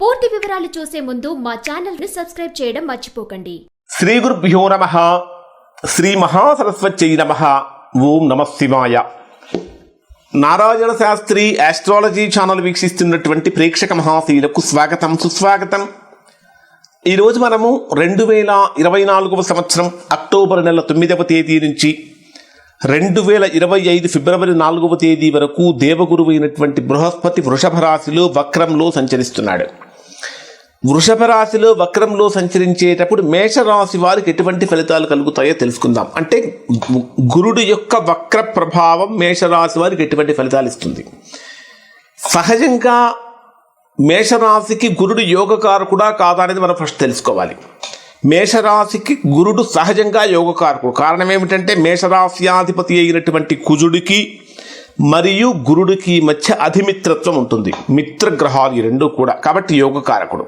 పూర్తి వివరాలు చూసే ముందు మా ఛానల్ని సబ్స్క్రైబ్ చేయడం మర్చిపోకండి. శ్రీ గురుభ్యో నమ. శ్రీ మహాసరస్వత్యై నమ. ఓం నమ శివాయ. నారాయణ శాస్త్రి ఆస్ట్రాలజీ ఛానల్ వీక్షిస్తున్నటువంటి ప్రేక్షక మహాశీలకు స్వాగతం సుస్వాగతం. ఈరోజు మనము రెండు వేల ఇరవై నాలుగవ సంవత్సరం అక్టోబర్ నెల తొమ్మిదవ తేదీ నుంచి రెండు వేల ఇరవై ఐదు ఫిబ్రవరి నాలుగవ తేదీ వరకు దేవగురువైనటువంటి అయినటువంటి బృహస్పతి వృషభ రాశిలో వక్రంలో సంచరిస్తున్నాడు. వృషభ రాశిలో వక్రంలో సంచరించేటప్పుడు మేషరాశి వారికి ఎటువంటి ఫలితాలు కలుగుతాయో తెలుసుకుందాం. అంటే గురుడు యొక్క వక్ర ప్రభావం మేషరాశి వారికి ఎటువంటి ఫలితాలు ఇస్తుంది. సహజంగా మేషరాశికి గురుడు యోగకారకుడా కాదా అనేది మనం ఫస్ట్ తెలుసుకోవాలి. మేషరాశికి గురుడు సహజంగా యోగకారకుడు కారణం ఏమిటంటే మేషరాశ్యాధిపతి అయినటువంటి కుజుడికి మరియు గురుడికి మధ్య అధిమిత్రత్వం ఉంటుంది. మిత్రగ్రహాలు ఈ రెండు కూడా. కాబట్టి యోగకారకుడు.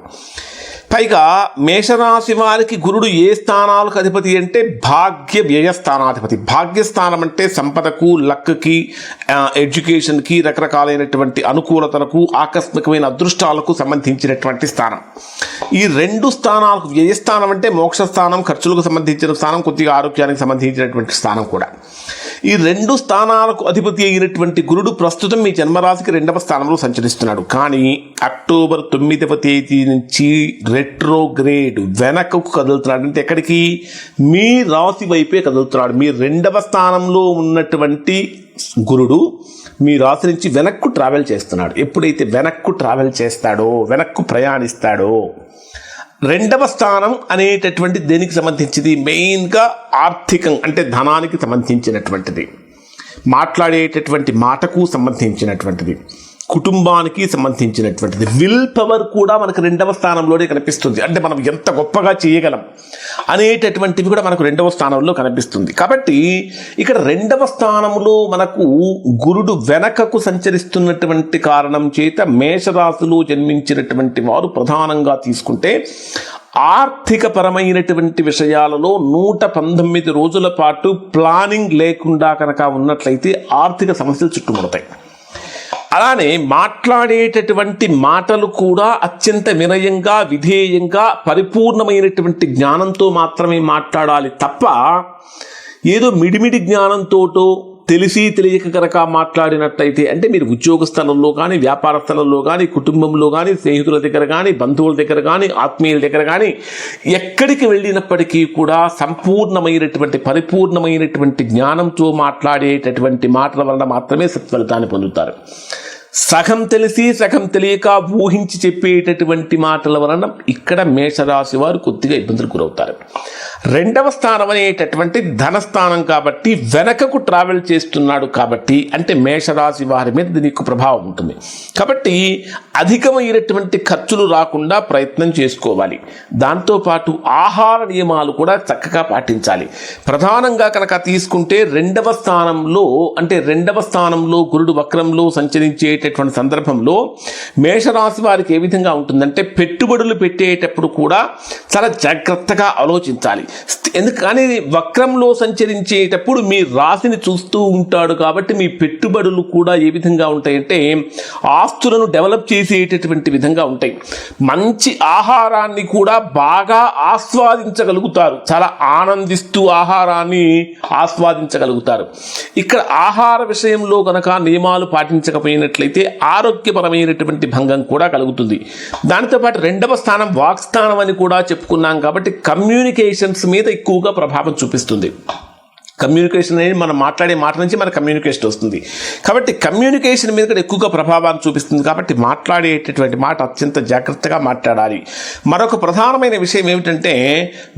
పైగా మేషరాశి వారికి గురుడు ఏ స్థానాలకు అధిపతి అంటే భాగ్య వ్యయ స్థానాధిపతి భాగ్యస్థానం అంటే సంపదకు లక్కి ఎడ్యుకేషన్కి రకరకాలైనటువంటి అనుకూలతలకు ఆకస్మికమైన అదృష్టాలకు సంబంధించినటువంటి స్థానం. ఈ రెండు స్థానాలకు వ్యయస్థానం అంటే మోక్షస్థానం ఖర్చులకు సంబంధించిన స్థానం కొద్దిగా ఆరోగ్యానికి సంబంధించినటువంటి స్థానం కూడా. ఈ రెండు స్థానాలకు అధిపతి అయినటువంటి గురుడు ప్రస్తుతం మీ జన్మరాశికి రెండవ స్థానంలో సంచరిస్తున్నాడు. కానీ అక్టోబర్ తొమ్మిదవ తేదీ నుంచి రెట్రోగ్రేడ్ వెనకకు కదులుతున్నాడు. అంటే ఎక్కడికి? మీ రాశి వైపే కదులుతున్నాడు. మీ రెండవ స్థానంలో ఉన్నటువంటి గురుడు మీ రాశి నుంచి వెనక్కు ట్రావెల్ చేస్తున్నాడు. ఎప్పుడైతే వెనక్కు ట్రావెల్ చేస్తాడో వెనక్కు ప్రయాణిస్తాడో రెండవ స్థానం అనేటటువంటి దేనికి సంబంధించింది? మెయిన్గా ఆర్థికం అంటే ధనానికి సంబంధించినటువంటిది. మాట్లాడేటటువంటి మాటకు సంబంధించినటువంటిది. కుటుంబానికి సంబంధించినటువంటిది. విల్ పవర్ కూడా మనకు రెండవ స్థానంలోనే కనిపిస్తుంది. అంటే మనం ఎంత గొప్పగా చేయగలం అనేటటువంటివి కూడా మనకు రెండవ స్థానంలో కనిపిస్తుంది. కాబట్టి ఇక్కడ రెండవ స్థానంలో మనకు గురుడు వెనకకు సంచరిస్తున్నటువంటి కారణం చేత మేషరాశిలో జన్మించినటువంటి వారు ప్రధానంగా తీసుకుంటే ఆర్థిక పరమైనటువంటి విషయాలలో నూట పంతొమ్మిది రోజుల పాటు ప్లానింగ్ లేకుండా కనుక ఉన్నట్లయితే ఆర్థిక సమస్యలు చుట్టుముడతాయి. అలానే మాట్లాడేటటువంటి మాటలు కూడా అత్యంత వినయంగా విధేయంగా పరిపూర్ణమైనటువంటి జ్ఞానంతో మాత్రమే మాట్లాడాలి తప్ప ఏదో మిడిమిడి జ్ఞానంతోటో తెలిసి తెలియక కనుక మాట్లాడినట్లయితే అంటే మీరు ఉద్యోగ స్థలంలో కానీ వ్యాపార స్థలంలో కానీ కుటుంబంలో కానీ స్నేహితుల దగ్గర కానీ బంధువుల దగ్గర కానీ ఆత్మీయుల దగ్గర కానీ ఎక్కడికి వెళ్ళినప్పటికీ కూడా సంపూర్ణమైనటువంటి పరిపూర్ణమైనటువంటి జ్ఞానంతో మాట్లాడేటటువంటి మాటల వలన మాత్రమే సత్ఫలితాన్ని పొందుతారు. సగం తెలిసి సగం తెలియక ఊహించి చెప్పేటటువంటి మాటల వలన ఇక్కడ మేషరాశి వారు కొద్దిగా ఇబ్బందులు గురవుతారు. రెండవ స్థానం అనేటటువంటి ధనస్థానం కాబట్టి వెనకకు ట్రావెల్ చేస్తున్నాడు కాబట్టి అంటే మేషరాశి వారి మీద దీనికి ప్రభావం ఉంటుంది. కాబట్టి అధికమైనటువంటి ఖర్చులు రాకుండా ప్రయత్నం చేసుకోవాలి. దాంతోపాటు ఆహార నియమాలు కూడా చక్కగా పాటించాలి. ప్రధానంగా కనుక తీసుకుంటే రెండవ స్థానంలో అంటే రెండవ స్థానంలో గురుడు వక్రంలో సంచరించే సంచరించేటటువంటి సందర్భంలో మేషరాశి వారికి ఏ విధంగా ఉంటుందంటే పెట్టుబడులు పెట్టేటప్పుడు కూడా చాలా జాగ్రత్తగా ఆలోచించాలి. ఎందుకని వక్రంలో సంచరించేటప్పుడు మీ రాశిని చూస్తూ ఉంటాడు కాబట్టి మీ పెట్టుబడులు కూడా ఏ విధంగా ఉంటాయంటే ఆస్తులను డెవలప్ చేసేటటువంటి విధంగా ఉంటాయి. మంచి ఆహారాన్ని కూడా బాగా ఆస్వాదించగలుగుతారు. చాలా ఆనందిస్తూ ఆహారాన్ని ఆస్వాదించగలుగుతారు. ఇక్కడ ఆహార విషయంలో కనుక నియమాలు పాటించకపోయినట్లయితే ఆరోగ్యపరమైనటువంటి భంగం కూడా కలుగుతుంది. దానితో పాటు రెండవ స్థానం వాక్ స్థానం అని కూడా చెప్పుకున్నాం కాబట్టి కమ్యూనికేషన్స్ మీద ఎక్కువగా ప్రభావం చూపిస్తుంది. కమ్యూనికేషన్ అనేది మనం మాట్లాడే మాట నుంచి మన కమ్యూనికేషన్ వస్తుంది. కాబట్టి కమ్యూనికేషన్ మీద కూడా ఎక్కువగా ప్రభావాన్ని చూపిస్తుంది. కాబట్టి మాట్లాడేటటువంటి మాట అత్యంత జాగ్రత్తగా మాట్లాడాలి. మరొక ప్రధానమైన విషయం ఏమిటంటే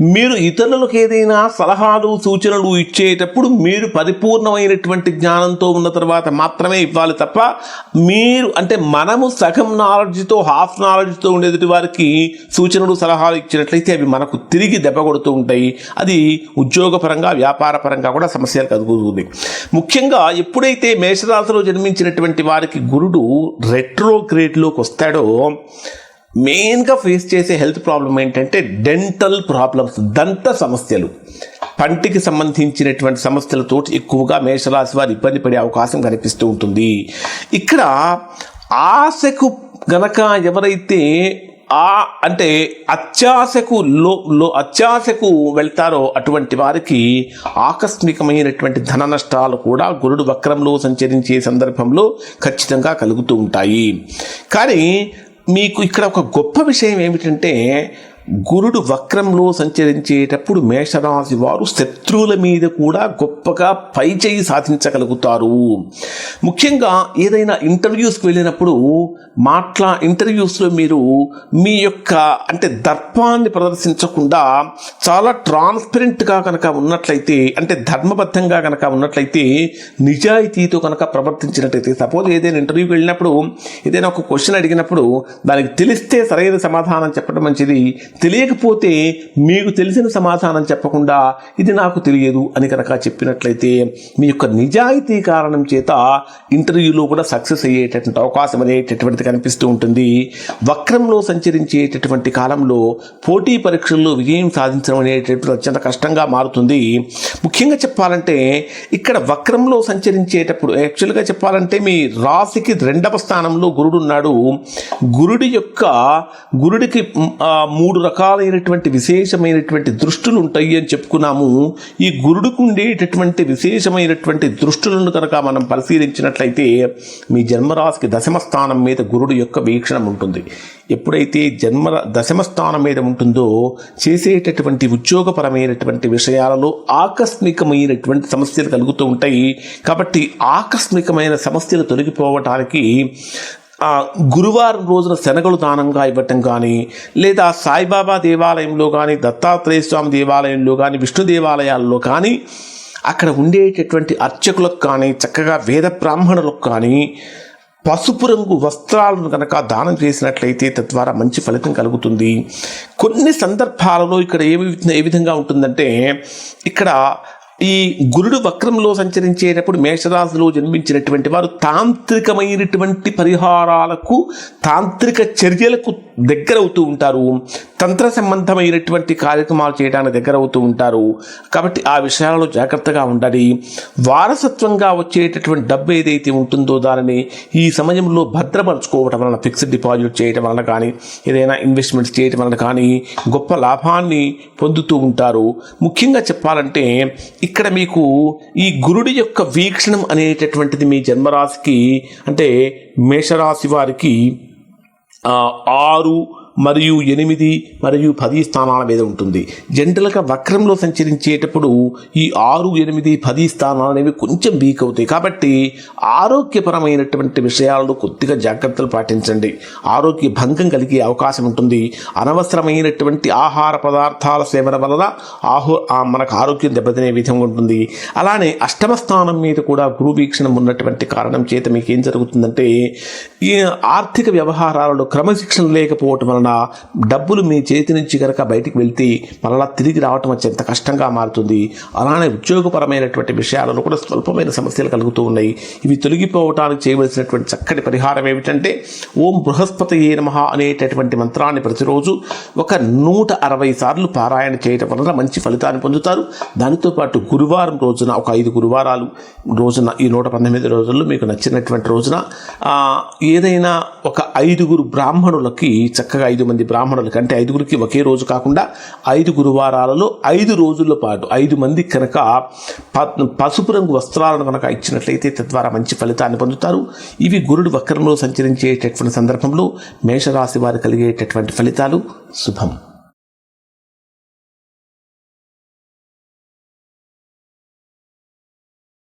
మీరు ఇతరులకు ఏదైనా సలహాలు సూచనలు ఇచ్చేటప్పుడు మీరు పరిపూర్ణమైనటువంటి జ్ఞానంతో ఉన్న తర్వాత మాత్రమే ఇవ్వాలి తప్ప మీరు అంటే మనము సగం నాలెడ్జ్తో హాఫ్ నాలెడ్జ్తో ఉండేది వారికి సూచనలు సలహాలు ఇచ్చినట్లయితే అవి మనకు తిరిగి దెబ్బ కొడుతూ ఉంటాయి. అది ఉద్యోగపరంగా వ్యాపారపరంగా కూడా సమస్యలు కలుగుతుంది. ముఖ్యంగా ఎప్పుడైతే మేషరాశిలో జన్మించినటువంటి వారికి గురుడు రెట్రోగ్రేడ్లోకి వస్తాడో మెయిన్గా ఫేస్ చేసే హెల్త్ ప్రాబ్లం ఏంటంటే డెంటల్ ప్రాబ్లమ్స్ దంత సమస్యలు. పంటికి సంబంధించినటువంటి సమస్యలతో ఎక్కువగా మేషరాశి వారు ఇబ్బంది పడే అవకాశం కనిపిస్తూ ఉంటుంది. ఇక్కడ ఆశకు గనక ఎవరైతే ఆ అంటే అత్యాశకు లో లో అత్యాశకు వెళ్తారో అటువంటి వారికి ఆకస్మికమైనటువంటి ధన నష్టాలు కూడా గురుడు వక్రంలో సంచరించే సందర్భంలో ఖచ్చితంగా కలుగుతూ ఉంటాయి. కానీ మీకు ఇక్కడ ఒక గొప్ప విషయం ఏమిటంటే గురుడు వక్రంలో సంచరించేటప్పుడు మేషరాశి వారు శత్రువుల మీద కూడా గొప్పగా పై చేయి సాధించగలుగుతారు. ముఖ్యంగా ఏదైనా ఇంటర్వ్యూస్కి వెళ్ళినప్పుడు మాట్లా ఇంటర్వ్యూస్లో మీరు మీ యొక్క అంటే దర్పాన్ని ప్రదర్శించకుండా చాలా ట్రాన్స్పరెంట్గా కనుక ఉన్నట్లయితే అంటే ధర్మబద్ధంగా కనుక ఉన్నట్లయితే నిజాయితీతో కనుక ప్రవర్తించినట్లయితే సపోజ్ ఏదైనా ఇంటర్వ్యూకి వెళ్ళినప్పుడు ఏదైనా ఒక క్వశ్చన్ అడిగినప్పుడు దానికి తెలిస్తే సరైన సమాధానం చెప్పడం మంచిది తెలియకపోతే మీకు తెలిసిన సమాధానం చెప్పకుండా ఇది నాకు తెలియదు అని కనుక చెప్పినట్లయితే మీ యొక్క నిజాయితీ కారణం చేత ఇంటర్వ్యూలో కూడా సక్సెస్ అయ్యేటటువంటి అవకాశం అనేటటువంటిది కనిపిస్తూ ఉంటుంది. వక్రంలో సంచరించేటటువంటి కాలంలో పోటీ పరీక్షల్లో విజయం సాధించడం అనేటటువంటి అత్యంత కష్టంగా మారుతుంది. ముఖ్యంగా చెప్పాలంటే ఇక్కడ వక్రంలో సంచరించేటప్పుడు యాక్చువల్గా చెప్పాలంటే మీ రాశికి రెండవ స్థానంలో గురుడు ఉన్నాడు. గురుడి యొక్క గురుడికి మూడు రకాలైనటువంటి విశేషమైనటువంటి దృష్టులు ఉంటాయి అని చెప్పుకున్నాము. ఈ గురుడుకు ఉండేటటువంటి విశేషమైనటువంటి దృష్టులను కనుక మనం పరిశీలించినట్లయితే మీ జన్మరాశికి దశమ స్థానం మీద గురుడు యొక్క వీక్షణం ఉంటుంది. ఎప్పుడైతే జన్మ దశమ స్థానం మీద ఉంటుందో చేసేటటువంటి ఉద్యోగపరమైనటువంటి విషయాలలో ఆకస్మికమైనటువంటి సమస్యలు కలుగుతూ ఉంటాయి. కాబట్టి ఆకస్మికమైన సమస్యలు తొలగిపోవటానికి ఆ, గురువారం రోజున శనగలు దానంగా ఇవ్వటం కానీ లేదా సాయిబాబా దేవాలయంలో కానీ దత్తాత్రేయ స్వామి దేవాలయంలో కానీ విష్ణు దేవాలయాల్లో కానీ అక్కడ ఉండేటటువంటి అర్చకులకు కానీ చక్కగా వేద బ్రాహ్మణులకు కానీ పసుపు రంగు వస్త్రాలను కనుక దానం చేసినట్లయితే తద్వారా మంచి ఫలితం కలుగుతుంది. కొన్ని సందర్భాలలో ఇక్కడ ఏ ఏ విధంగా ఉంటుందంటే ఇక్కడ ఈ గురుడు వక్రంలో సంచరించేటప్పుడు మేషరాశిలో జన్మించినటువంటి వారు తాంత్రికమైనటువంటి పరిహారాలకు తాంత్రిక చర్యలకు దగ్గరవుతూ ఉంటారు. తంత్ర సంబంధమైనటువంటి కార్యక్రమాలు చేయడానికి దగ్గర అవుతూ ఉంటారు. కాబట్టి ఆ విషయాలలో జాగ్రత్తగా ఉండాలి. వారసత్వంగా వచ్చేటటువంటి డబ్బు ఏదైతే ఉంటుందో దానిని ఈ సమయంలో భద్రపరచుకోవటం వలన ఫిక్స్డ్ డిపాజిట్ చేయటం వలన కానీ ఏదైనా ఇన్వెస్ట్మెంట్స్ చేయటం వలన కానీ గొప్ప లాభాన్ని పొందుతూ ఉంటారు. ముఖ్యంగా చెప్పాలంటే ఇక్కడ మీకు ఈ గురుడి యొక్క వీక్షణం అనేటటువంటిది మీ జన్మరాశికి అంటే మేషరాశి వారికి ఆ, ఆరు మరియు ఎనిమిది మరియు పది స్థానాల మీద ఉంటుంది. జనరల్గా వక్రంలో సంచరించేటప్పుడు ఈ ఆరు ఎనిమిది పది స్థానాలు అనేవి కొంచెం వీక్ అవుతాయి. కాబట్టి ఆరోగ్యపరమైనటువంటి విషయాలను కొద్దిగా జాగ్రత్తలు పాటించండి. ఆరోగ్య భంగం కలిగే అవకాశం ఉంటుంది. అనవసరమైనటువంటి ఆహార పదార్థాల సేవన వలన ఆహో మనకు ఆరోగ్యం దెబ్బతినే విధంగా ఉంటుంది. అలానే అష్టమ స్థానం మీద కూడా గురు వీక్షణం ఉన్నటువంటి కారణం చేత మీకు ఏం జరుగుతుందంటే ఈ ఆర్థిక వ్యవహారాలలో క్రమశిక్షణ లేకపోవటం వలన డబ్బులు మీ చేతి నుంచి కనుక బయటికి వెళ్తే మరలా తిరిగి రావటం అత్యంత కష్టంగా మారుతుంది. అలానే ఉద్యోగపరమైనటువంటి విషయాలలో కూడా స్వల్పమైన సమస్యలు కలుగుతూ ఉన్నాయి. ఇవి తొలగిపోవటానికి చేయవలసినటువంటి చక్కటి పరిహారం ఏమిటంటే ఓం బృహస్పతి ఏ నమ అనేటటువంటి మంత్రాన్ని ప్రతిరోజు ఒక నూట అరవై సార్లు పారాయణ చేయటం వలన మంచి ఫలితాన్ని పొందుతారు. దానితో పాటు గురువారం రోజున ఒక ఐదు గురువారాలు రోజున ఈ నూట పంతొమ్మిది రోజుల్లో మీకు నచ్చినటువంటి రోజున ఏదైనా ఒక ఐదుగురు బ్రాహ్మణులకి చక్కగా ఐదు మంది బ్రాహ్మణులకి అంటే ఐదుగురికి ఒకే రోజు కాకుండా ఐదు గురువారాలలో ఐదు రోజుల పాటు ఐదు మంది కనుక ప- పసుపు రంగు వస్త్రాలను కనుక ఇచ్చినట్లయితే తద్వారా మంచి ఫలితాన్ని పొందుతారు. ఇవి గురుడు వక్రంలో సంచరించేటటువంటి సందర్భంలో మేషరాశి వారు కలిగేటటువంటి ఫలితాలు. శుభం.